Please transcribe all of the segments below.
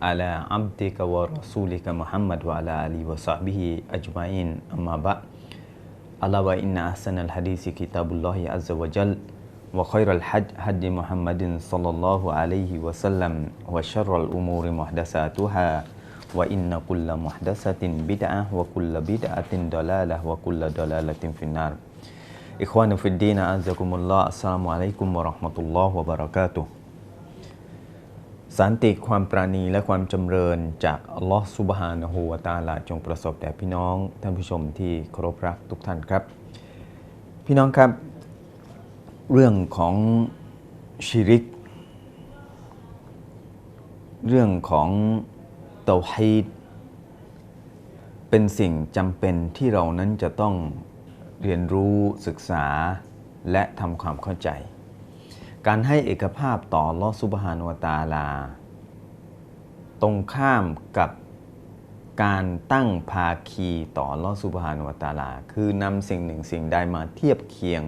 ala abdika wa rasulika Muhammad wa ala ali wa sahbihi ajmain. Amma ba' ala wa inna ahsan hadisi kitabullahi azza wa jal wa khairal hadj haddi Muhammadin sallallahu alaihi wa wa syarral umuri muhdasatuha wa inna kulla muhdasatin bid'ah wa kulla bid'atin dalalah wa kulla dalalatin finnar. Ikhwanu fid din azakumullah assalamu warahmatullahi wabarakatuh. สันติความปราณีและความจำเริญจากอัลลอฮ์ซุบฮานะฮูวตาลาจงประสบแด่พี่น้องท่านผู้ชมที่เคารพรักทุกท่านครับ พี่น้องครับ เรื่องของชิริก เรื่องของเตาฮีดเป็นสิ่งจำเป็นที่เรานั้นจะต้องเรียนรู้ศึกษาและทำความเข้าใจ การให้เอกภาพต่อลอสุบฮานวตาลา ตรงข้ามกับการตั้งภาคีต่อลอสุบฮานวตาลา คือนำสิ่งหนึ่งสิ่งใดมาเทียบเคียง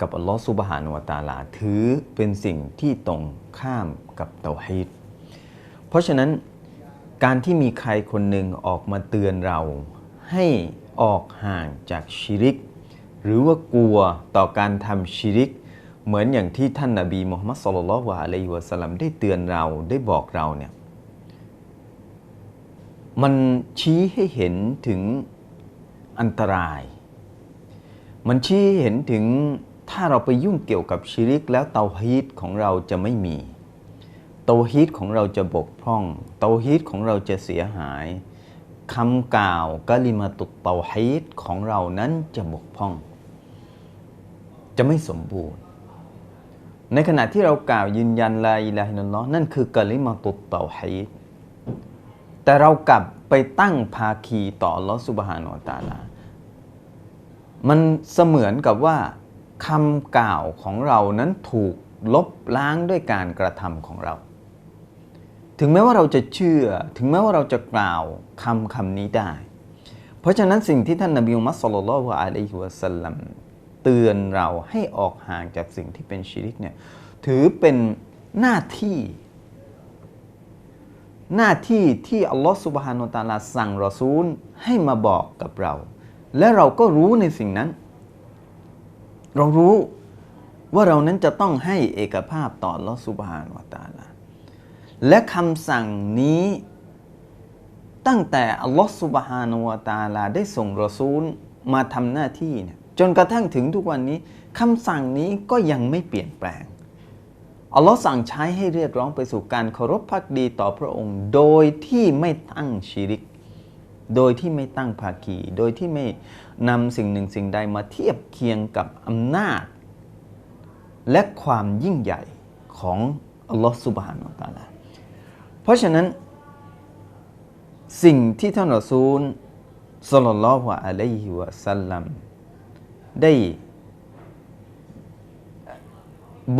กับอัลลอฮฺสุบฮานวตาลา ถือเป็นสิ่งที่ตรงข้ามกับเตาฮีดเพราะฉะนั้นการที่มีใครคนหนึ่งออกมาเตือนเรา ให้ออกห่างจากชิริก หรือว่ากลัวต่อการทำชิริก เหมือนอย่างที่ท่านนาบีมุฮัมมัดสุลลัลวะอะลัยฮิวะสัลลัมได้เตือนเราได้บอกเราเนี่ยมันชี้ให้เห็นถึงอันตราย มันชี้ให้เห็นถึงถ้าเราไปยุ่งเกี่ยวกับชิริกแล้วเตาฮีดของเราจะไม่มี เตาฮีดของเราจะบกพร่อง เตาฮีดของเราจะเสียหายคำกล่าวกะลิมาตุกเตาฮีดของเรานั้นจะบกพร่อง จะไม่สมบูรณ์ ในขณะที่เรากล่าวยืนยันลาอิลาฮิลลอฮ์นั่นคือกะลิมาตุเตาฮีดแต่เรากลับไปตั้งภาคีต่อลอสุบฮานอตาลา มันเสมือนกับว่าคำกล่าวของเรานั้นถูกลบล้างด้วยการกระทำของเรา ถึงแม้ว่าเราจะเชื่อ ถึงแม้ว่าเราจะกล่าวคำคำนี้ได้ เพราะฉะนั้นสิ่งที่ท่านนบีมุฮัมมัดสุลลัลวะอะลัยฮิวะสัลลัม เตือนเราให้ออกห่างจากสิ่งที่เป็นชิริกเนี่ยถือเป็นหน้าที่ หน้าที่ที่อัลลอฮฺสุบฮานุตาลาสั่งรอซูลให้มาบอกกับเรา และเราก็รู้ในสิ่งนั้น เรารู้ว่าเรานั้นจะต้องให้เอกภาพต่ออัลลอฮฺสุบฮานุตาลาและคำสั่งนี้ตั้งแต่อัลลอฮฺสุบฮานุตาลาได้ส่งรอซูลมาทำหน้าที่เนี่ย จนกระทั่งถึงทุกวันนี้คำสั่งนี้ก็ยังไม่เปลี่ยนแปลงอัลลอฮ์สั่งใช้ให้เรียกร้องไปสู่การเคารพพักดีต่อพระองค์ โดยที่ไม่ตั้งชีริก โดยที่ไม่ตั้งภาคี โดยที่ไม่นำสิ่งหนึ่งสิ่งใดมาเทียบเคียงกับอำนาจ และความยิ่งใหญ่ของอัลลอฮ์สุบฮานาตาลาเพราะฉะนั้น สิ่งที่ท่านรอซูลสลลัลลอฮุอะลัยฮิวะสัลลัม ได้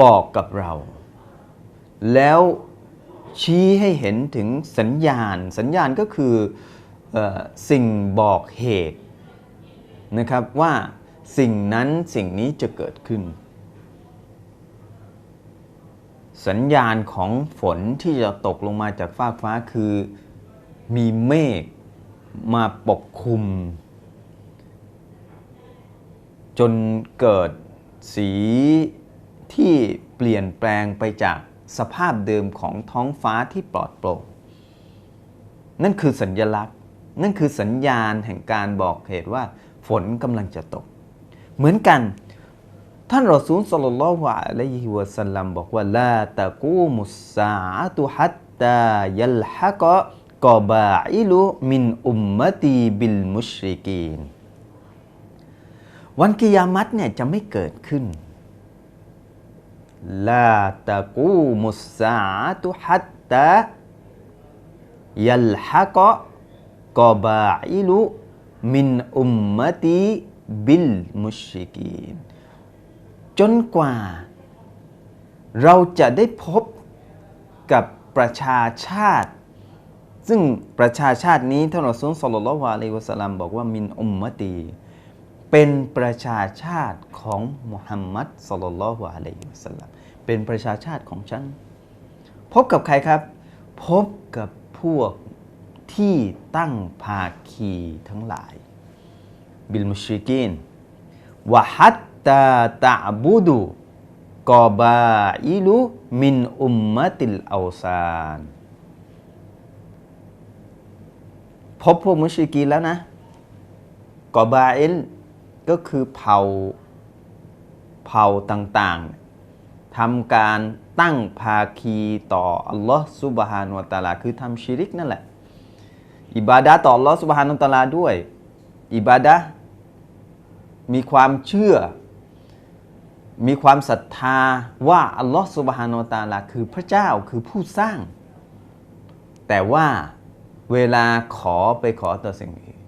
บอกกับเรา แล้วชี้ให้เห็นถึงสัญญาณ สัญญาณก็คืออสิ่งบอกเหตุนะครับว่าสิ่งนั้นสิ่งนี้จะเกิดขึ้น สัญญาณของฝนที่จะตกลงมาจากฟากฟ้าคือมีเมฆมาปกคลุม จนเกิดสีที่เปลี่ยนแปลงไปจากสภาพเดิมของท้องฟ้าที่ปลอดโปร่งนั่นคือสัญญลักษณ์ นั่นคือสัญญาณแห่งการบอกเหตุว่า ฝนกำลังจะตก เหมือนกัน ท่านรอซูลสลลัลลอฮุอะลัยฮิวะสัลลัมบอกว่าลาตะกูมุสซาตุฮัตตายัลฮะกะกอบาอิลุมินอุมมตีบิลมุชริกีน วันกิยามัตเนี่ยจะไม่เกิดขึ้นลาตะกูมุสาอะตุฮัตตายัลฮะกะกอบาอิลุมินอุมมะติบิลมุชิกีนจนกว่า เราจะได้พบกับประชาชาติ ซึ่งประชาชาตินี้ท่านอซูลสลลัลลอฮุอะลัยวะสลลัมบอกว่ามินอุมมะตี เป็นประชาชาติของมุฮัมมัดสลลัลลอฮุอะลัยฮิวะสัลลัมเป็นประชาชาติของฉัน พบกับใครครับ พบกับพวกที่ตั้งภาคีทั้งหลาย บิลมุชริกีนวะฮัตตาตะบูดูกอบาอิลุมินอุมมะติลอาซานพบพวกมุชริกีนแล้วนะกอบาอิล ก็คือเผ่าเผ่าต่างๆทำการตั้งภาคีต่ออัลลอฮ์ซุบฮานุวะตาลา คือทำชิริกนั่นแหละ อิบาดะต่ออัลลอฮ์ซุบฮานุวะตาลาด้วย อิบาดะมีความเชื่อ มีความศรัทธาว่าอัลลอฮ์ซุบฮานุวะตาลา คือพระเจ้าคือผู้สร้าง แต่ว่าเวลาขอไปขอต่อสิ่งอื่น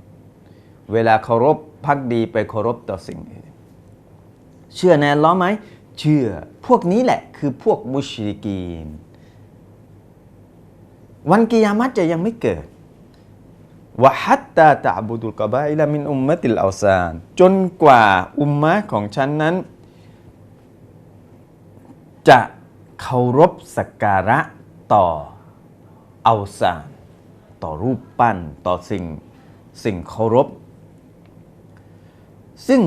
เวลาเคารพพักดีไปเคารพต่อสิ่งอื่น เชื่อในอัลลอไหม เชื่อ พวกนี้แหละคือพวกมุชริกีน วันกิยามัตจะยังไม่เกิดวะฮัตตาตะบุดุลกบาอิลามินอุมมะติลอาซานจนกว่าอุมมะของฉันนั้น จะเคารพสักการะต่ออาซานต่อรูปปั้นต่อสิ่งสิ่งเคารพ ซึ่ง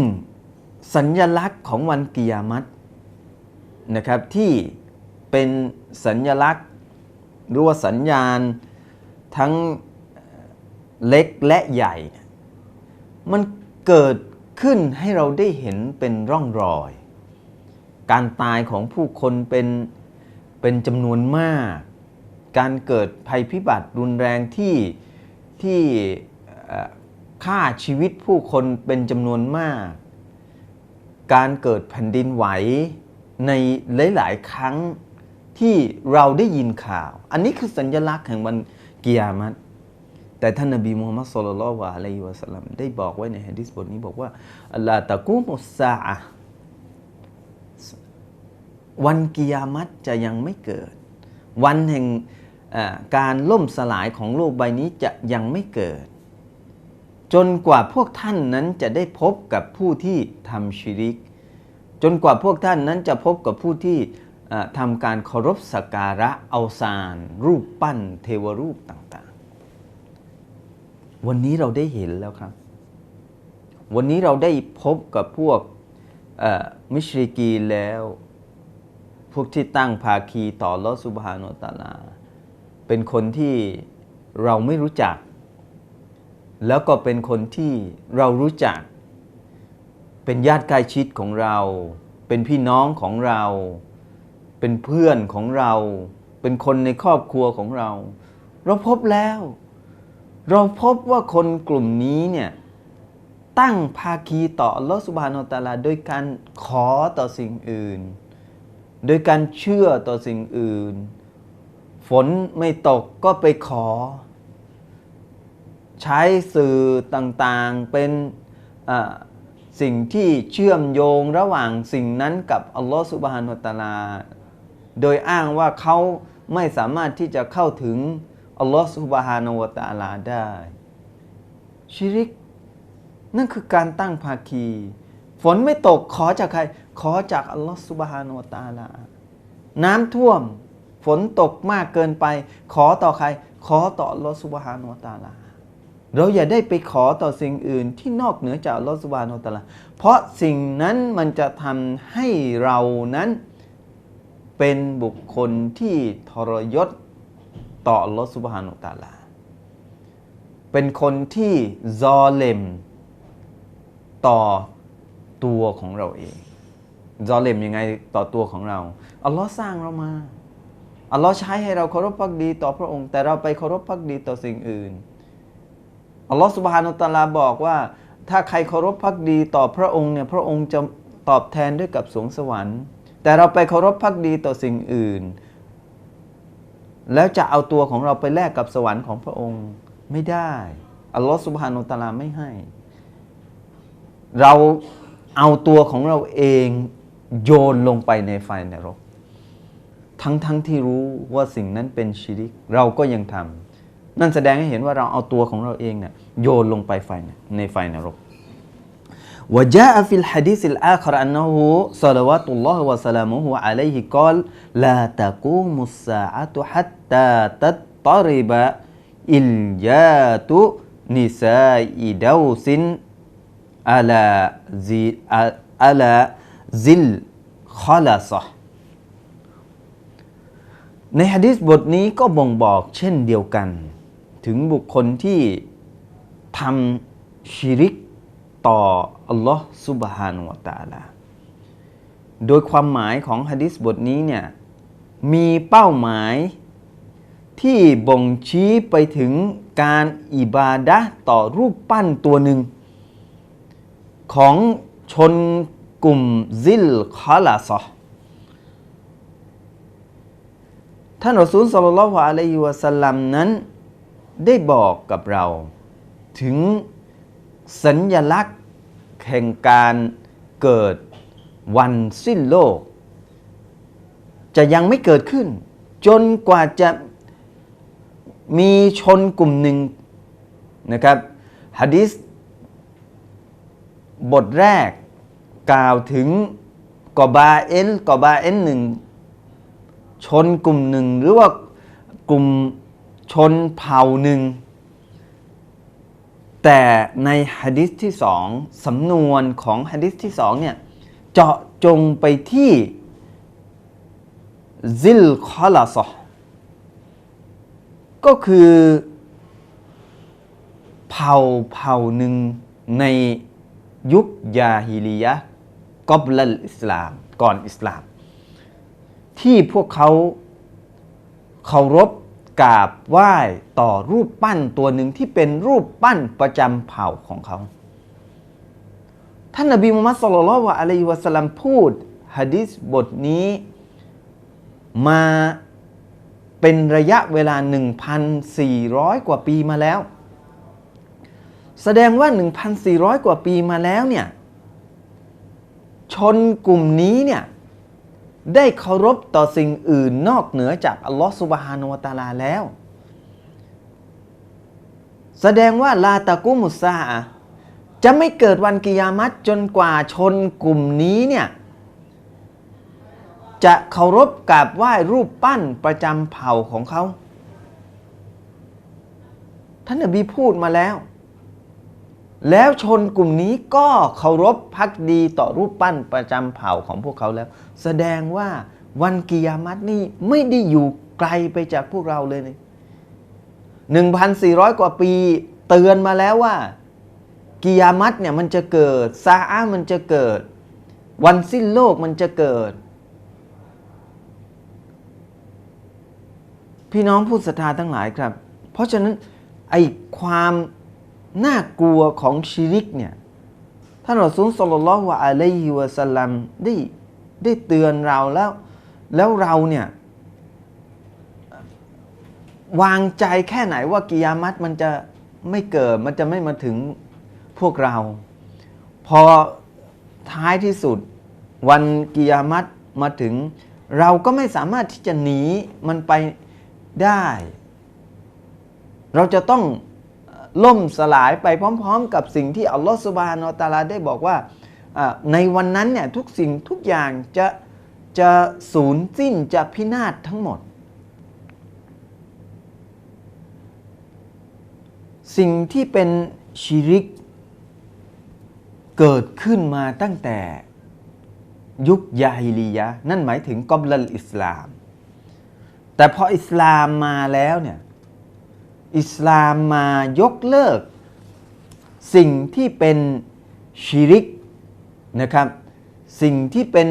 สัญญลักษณ์ของวันกิยามัตนะครับที่เป็นสัญญลักษณ์หรือว่าสัญญาณทั้งเล็กและใหญ่ มันเกิดขึ้นให้เราได้เห็นเป็นร่องรอย การตายของผู้คนเป็นเป็นจำนวนมาก การเกิดภัยพิบัติรุนแรงที่ที่ ฆ่าชีวิตผู้คนเป็นจำนวนมาก การเกิดแผ่นดินไหวในหลาย ๆ ครั้งที่เราได้ยินข่าว อันนี้คือสัญลักษณ์แห่งวันกิยามัตแต่ท่านนบีมูฮัมมัดสุลลัลลอฮุอะลัยฮิวะสัลลัมได้บอกไว้ในฮะดิษบทนี้บอกว่าอัลลาตะกูมุสซาอะวันกิยามัตจะยังไม่เกิด วันแห่งการล่มสลายของโลกใบนี้จะยังไม่เกิด จนกว่าพวกท่านนั้นจะได้พบกับผู้ที่ทำชิริก จนกว่าพวกท่านนั้นจะพบกับผู้ที่ทำการเคารพสักการะเอาซาน รูปปั้น เทวรูปต่างๆ วันนี้เราได้เห็นแล้วครับ วันนี้เราได้พบกับพวกมิชริกีแล้ว พวกที่ตั้งภาคีต่อลอสุบฮานุวะตาลา เป็นคนที่เราไม่รู้จัก แล้วก็เป็นคนที่เรารู้จัก เป็นญาติใกล้ชิดของเรา เป็นพี่น้องของเรา เป็นเพื่อนของเรา เป็นคนในครอบครัวของเรา เราพบแล้ว เราพบว่าคนกลุ่มนี้เนี่ยตั้งภาคีต่ออัลลอฮฺสุบฮานาอัลตะอาลาโดยการขอต่อสิ่งอื่น โดยการเชื่อต่อสิ่งอื่น ฝนไม่ตกก็ไปขอ ใช้สื่อต่างๆเป็นสิ่งที่เชื่อมโยงระหว่างสิ่งนั้นกับอัลลอฮฺสุบฮานุตะอาลา โดยอ้างว่าเขาไม่สามารถที่จะเข้าถึงอัลลอฮฺสุบฮานุวะตาลาได้ ชิริก นั่นคือการตั้งภาคี ฝนไม่ตกขอจากใคร ขอจากอัลลอฮฺสุบฮานุวะตาลา น้ำท่วม ฝนตกมากเกินไป ขอต่อใคร ขอต่ออัลลอฮฺสุบฮานุวะตาลา เราอย่าได้ไปขอต่อสิ่งอื่นที่นอกเหนือจากลอสุบฮานุวะตาลาเพราะสิ่งนั้นมันจะทำให้เรานั้นเป็นบุคคลที่ทรยศต่อลอสุบฮานุวะตาลา เป็นคนที่ซอเลมต่อตัวของเราเองซอเลมยังไงต่อตัวของเรา อัลลอฮ์สร้างเรามา อัลลอฮ์ใช้ให้เราเคารพพักดีต่อพระองค์ แต่เราไปเคารพพักดีต่อสิ่งอื่น อัลลอฮ์สุบฮานุตาลาบอกว่า ถ้าใครเคารพพักดีต่อพระองค์เนี่ยพระองค์จะตอบแทนด้วยกับสวงสวรรค์ แต่เราไปเคารพพักดีต่อสิ่งอื่น แล้วจะเอาตัวของเราไปแลกกับสวรรค์ของพระองค์ไม่ได้อัลลอฮ์สุบฮานุตาลาไม่ให้ เราเอาตัวของเราเองโยนลงไปในไฟนรก ทั้งทั้งที่รู้ว่าสิ่งนั้นเป็นชิริก เราก็ยังทำ นั่นแสดงให้เห็นว่าเราเอาตัวของเราเองเนี่ยโยนลงไปไฟในไฟนรก وجاء في الحديث الآخر أنه صلوات الله وسلامه عليه قال لا تقوم الساعة حتى تضطرب إليات نساء دوس على زي على ذي الخلصة ในฮะดิษบทนี้ก็บ่งบอกเช่นเดียวกัน ถึงบุคคลที่ทำชิริกต่ออัลลอฮ์ซุบฮานุวะตะอาลา โดยความหมายของฮะดิษบทนี้เนี่ยมีเป้าหมายที่บ่งชี้ไปถึงการอิบาดะต่อรูปปั้นตัวหนึ่ง ของชนกลุ่มซิลคอลาซอท่านรอซูลสัลลัลลอฮุอะลัยฮิวะสัลลัมนั้น ได้บอกกับเรา ถึงสัญญลักษณ์แห่งการเกิดวันสิ้นโลก จะยังไม่เกิดขึ้น จนกว่าจะมีชนกลุ่มหนึ่งนะครับฮะดิษบทแรกกล่าวถึงกอบาเอลกอบาเอลหนึ่งชนกลุ่มหนึ่งหรือว่ากลุ่ม ชนเผ่าหนึ่ง แต่ในฮะดิษที่สองสำนวนของฮะดิษที่สองเนี่ยเจาะจงไปที่ซิลคอลาซอก็คือ เผ่าเผ่าหนึ่งในยุคยาฮิลียะกอบลลอิสลาม ก่อนอิสลาม ที่พวกเขาเคารพ กราบไหว้ต่อรูปปั้นตัวหนึ่งที่เป็นรูปปั้นประจำเผ่าของเขา ท่านนบีมุฮัมมัดสุลลัลลอฮุอะลัยฮิวะสัลลัมพูดฮะดิษบทนี้มาเป็นระยะเวลา 1,400 กว่าปีมาแล้ว แสดงว่า 1,400 กว่าปีมาแล้วเนี่ย ชนกลุ่มนี้เนี่ย ได้เคารพต่อสิ่งอื่นนอกเหนือจากอัลลอฮฺสุบฮานุวะตาลาแล้ว แสดงว่าลาตะกุมุสซาจะไม่เกิดวันกิยามัตจนกว่าชนกลุ่มนี้เนี่ย จะเคารพกราบไหว้รูปปั้นประจำเผ่าของเขา ท่านนบีพูดมาแล้ว แล้วชนกลุ่มนี้ก็เคารพพักดีต่อรูปปั้นประจำเผ่าของพวกเขาแล้ว แสดงว่าวันกิยามัตนี่ไม่ได้อยู่ไกลไปจากพวกเราเลยนี่หนึ่งพันสี่ร้อยกว่าปีเตือนมาแล้วว่ากิยามัตเนี่ยมันจะเกิดซาอามันจะเกิด วันสิ้นโลกมันจะเกิด พี่น้องผู้ศรัทธาทั้งหลายครับ เพราะฉะนั้นไอความ น่ากลัวของชิริกเนี่ยท่านรอซูลสลลัลลอฮุอะลัยฮิวะสัลลัมได้ได้เตือนเราแล้ว แล้วเราเนี่ยวางใจแค่ไหนว่ากิยามัตมันจะไม่เกิดมันจะไม่มาถึงพวกเรา พอท้ายที่สุด วันกิยามัตมาถึง เราก็ไม่สามารถที่จะหนีมันไปได้ เราจะต้อง ล่มสลายไปพร้อม ๆ กับสิ่งที่อัลลอฮฺสุบานอตาลาได้บอกว่าในวันนั้นเนี่ยทุกสิ่งทุกอย่างจะจะสูญสิ้นจะพินาศทั้งหมด สิ่งที่เป็นชิริก เกิดขึ้นมาตั้งแต่ยุคยาฮิลียะ นั่นหมายถึงกอบลลอิสลาม แต่พออิสลามมาแล้วเนี่ย อิสลามมายกเลิก สิ่งที่เป็นชิริกนะครับ สิ่งที่เป็น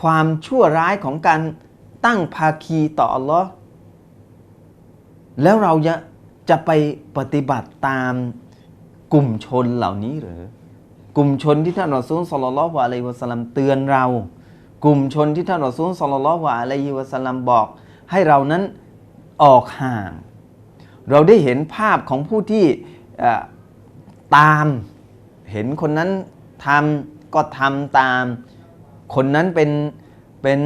ความชั่วร้ายของการตั้งภาคีต่ออัลลอฮ์แล้วเราจะจะไปปฏิบัติตามกลุ่มชนเหล่านี้หรือกลุ่มชนที่ท่านรอซูลสลลัลลอฮุอะลัยฮิวะสัลลัมเตือนเรา กลุ่มชนที่ท่านรอซูลสลลัลลอฮุอะลัยฮิวะสัลลัมบอก ให้เรานั้นออกห่าง เราได้เห็นภาพของผู้ที่ตามเห็นคนนั้นทำก็ทำตาม คนนั้นเป็นเป็น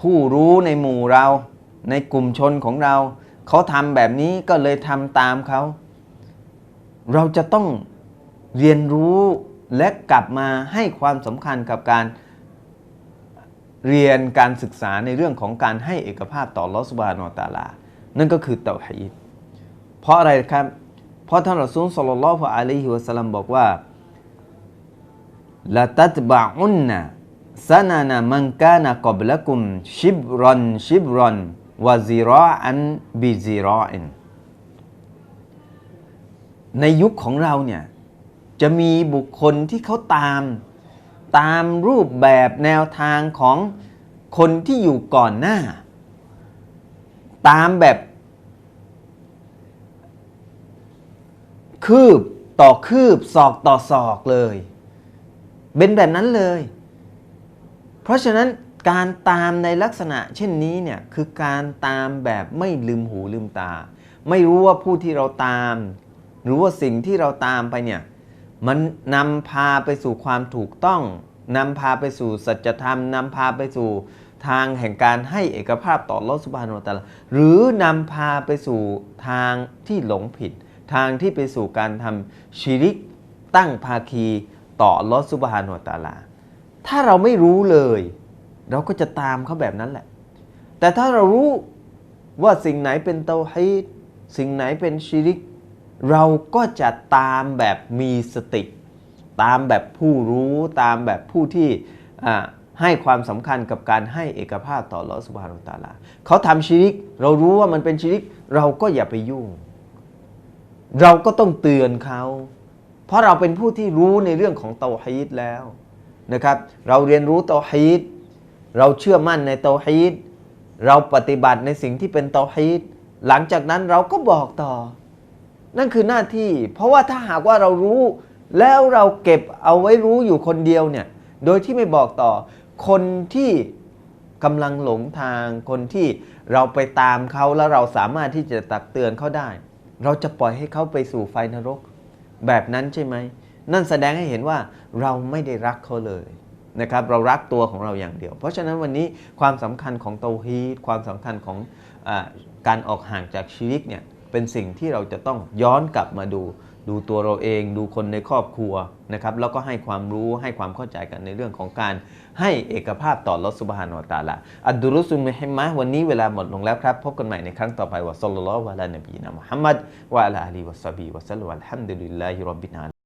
ผู้รู้ในหมู่เรา ในกลุ่มชนของเรา เขาทำแบบนี้ก็เลยทำตามเขา เราจะต้องเรียนรู้และกลับมาให้ความสำคัญกับการเรียนการศึกษาในเรื่องของการให้เอกภาพต่อลอสบานอตาลา นั่นก็คือเตาฮีด เพราะอะไรครับ เพราะท่านรอซูลสัลลัลลอฮุอะลัยฮิวะสัลลัมบอกว่าละตัตบะอุนนะซานานามันกานะกอบละกุมชิบรอนชิบรอนวะซิรออันบิซิรออินในยุคของเราเนี่ยจะมีบุคคลที่เขาตาม ตามรูปแบบแนวทางของคนที่อยู่ก่อนหน้า ตามแบบ คืบต่อคืบศอกต่อศอกเลย เป็นแบบนั้นเลย เพราะฉะนั้นการตามในลักษณะเช่นนี้เนี่ยคือการตามแบบไม่ลืมหูลืมตา ไม่รู้ว่าผู้ที่เราตาม หรือว่าสิ่งที่เราตามไปเนี่ยมันนำพาไปสู่ความถูกต้องนำพาไปสู่สัจธรรมนำพาไปสู่ทางแห่งการให้เอกภาพต่อลอสุบานโตะลาหรือนำพาไปสู่ทางที่หลงผิด ทางที่ไปสู่การทำชิริกตั้งภาคีต่อลอสุบานโตะลา ถ้าเราไม่รู้เลย เราก็จะตามเขาแบบนั้นแหละ แต่ถ้าเรารู้ว่าสิ่งไหนเป็นเตาฮีดสิ่งไหนเป็นชิริก เราก็จะตามแบบมีสติ ตามแบบผู้รู้ตามแบบผู้ที่ให้ความสำคัญกับการให้เอกภาพต่อลอสุบฮานุตาลาเขาทำชิริก เรารู้ว่ามันเป็นชิริก เราก็อย่าไปยุ่ง เราก็ต้องเตือนเขา เพราะเราเป็นผู้ที่รู้ในเรื่องของเตาฮีดแล้วนะครับ เราเรียนรู้เตาฮีดเราเชื่อมั่นในเตาฮีดเราปฏิบัติในสิ่งที่เป็นเตาฮีดหลังจากนั้นเราก็บอกต่อ นั่นคือหน้าที่ เพราะว่าถ้าหากว่าเรารู้ แล้วเราเก็บเอาไว้รู้อยู่คนเดียวเนี่ย โดยที่ไม่บอกต่อ คนที่กำลังหลงทาง คนที่เราไปตามเขาแล้วเราสามารถที่จะตักเตือนเขาได้ เราจะปล่อยให้เขาไปสู่ไฟนรก แบบนั้นใช่ไหม นั่นแสดงให้เห็นว่าเราไม่ได้รักเขาเลยนะครับ เรารักตัวของเราอย่างเดียว เพราะฉะนั้นวันนี้ความสำคัญของเตาฮีดความสำคัญของอการออกห่างจากชีริกเนี่ย เป็นสิ่งที่เราจะต้องย้อนกลับมาดู ดูตัวเราเอง ดูคนในครอบครัวนะครับแล้วก็ให้ความรู้ให้ความเข้าใจกันในเรื่องของการให้เอกภาพต่อลอสุบฮานอตาละอัดดุรุสุนมิฮิมะวันนี้เวลาหมดลงแล้วครับ พบกันใหม่ในครั้งต่อไปวะซัลลัลลอฮุอะลานบีนะมุฮัมมัดวะอะลาอาลีวะซอฮบีวะซัลลัมอัลฮัมดุลิลลาฮิรับบินา